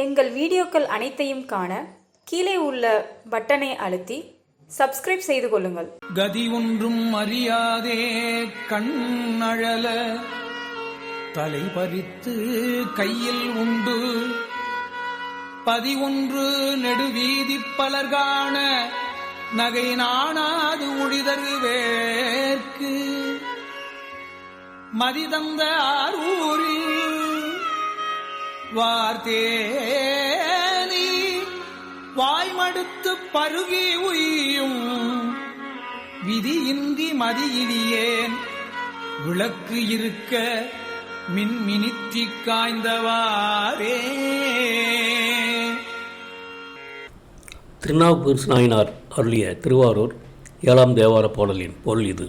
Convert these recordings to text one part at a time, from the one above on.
எங்கள் வீடியோக்கள் அனைத்தையும் காண கீழே உள்ள பட்டனை அழுத்தி சப்ஸ்கிரைப் செய்து கொள்ளுங்கள். கதி ஒன்றும் அறியாதே கண்ணழல. தலை பறித்து கையில் உண்டு. பதிவொன்று நெடுவீதி பலர்கான நகை நாணாது ஒழிதரு வேர்க்கு. மதிதந்த ஆரூரில் வார்த்தேனி. வாய்மடுத்து பருகி உய்யும் விதியின்றி மதியிலியேன். விளக்கு இருக்க மின்மினித்தி காய்ந்தவாரே திருநாவுக்கரசு நாயனார் அருளிய திருவாரூர் ஏழாம் தேவார பாடலின் பொருள் இது.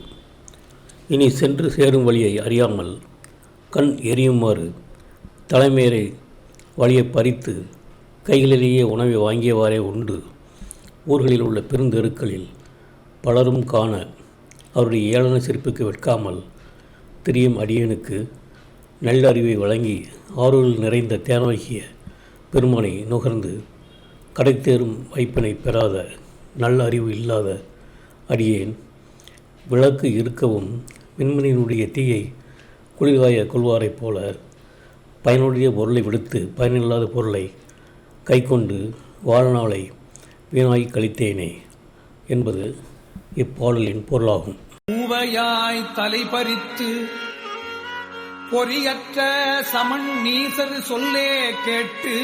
இனி சென்று சேரும் வழியை அறியாமல் கண் எரியுமாறு தலைமையரை வழியை பறித்து கைகளிலேயே உணவை வாங்கியவாறே உண்டு. ஊர்களில் உள்ள பெருந்தெருக்களில் பலரும் காண அவருடைய ஏளன சிரிப்புக்கு வெட்காமல் திரியும் அடியனுக்கு நல்லறிவை வழங்கி ஆரூரில் நிறைந்த தேனாகிய பெருமானை நுகர்ந்து கடைத்தேறும் வைப்பினை பெறாத நல்ல அறிவு இல்லாத அடியேன் விளக்கு இருக்கவும் மின்மணியினுடைய தீயை குளிர்காய கொள்வாரைப் போல பயனுடைய பொருளை விடுத்து பயனில்லாத பொருளை கைக்கொண்டு வாழ்நாளை வீணாய் கழித்தேனே என்பது இப்பாடலின் பொருளாகும். மூவையாய் தலைபறித்து பொறியற்ற சமன் நீசரு சொல்லே கேட்டு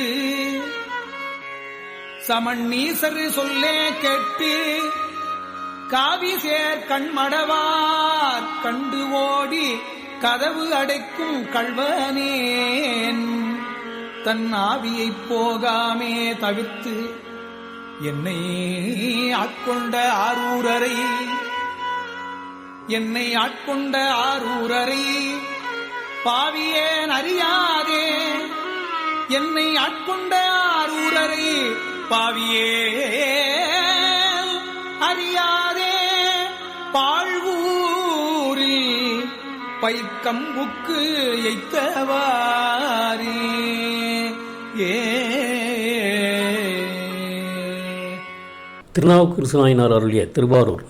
சமன் நீசரு சொல்லே கேட்டு காவி சேர் கண்மடவார் கண்டு ஓடி கதவு அடைக்கும் கள்வனேன். தன் ஆவியைப் போகாமே தவிர்த்து என்னை ஆட்கொண்ட ஆரூரரை. என்னை ஆட்கொண்ட ஆரூரரை பாவியேன் அறியாதே. என்னை ஆட்கொண்ட ஆரூரரை பாவியே அறியா பைக்கம்புக்கு எய்த்தவாரி ஏ. திருநாவுக்கரசு அருளிய திருவாரூர்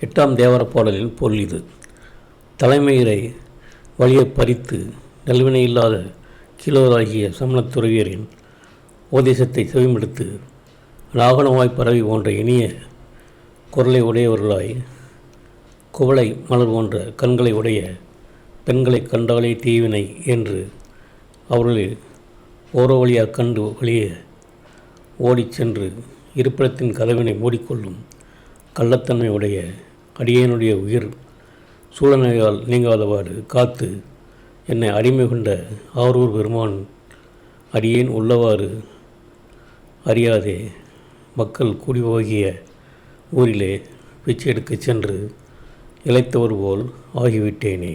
எட்டாம் தேவர பாடலின் பொருள் இது. தலைமையரை வழியை பறித்து நல்வினை இல்லாத கீழோராகிய சமணத் துறவியரின் உபதேசத்தை செவிமெடுத்து நாகனமாய் பரவி போன்ற இனிய குரலை உடையவர்களாய் குவளை மலர் போன்ற கண்களை உடைய பெண்களை கண்டாலே தீவினை என்று அவர்களில் ஓர வழியாக கண்டு வழியே ஓடிச் சென்று இருப்பிடத்தின் கதவினை மூடிக்கொள்ளும் கள்ளத்தன்மை உடைய அடியேனுடைய உயிர் சூழநோயால் நீங்காதவாறு காத்து என்னை அடிமை கொண்ட ஆரூர் பெருமான் அடியேன் உள்ளவாறு அறியாதே மக்கள் கூடி போகிய ஊரிலே பிச்சை எடுக்கச் சென்று இழைத்தவர் போல் ஆகிவிட்டேனே.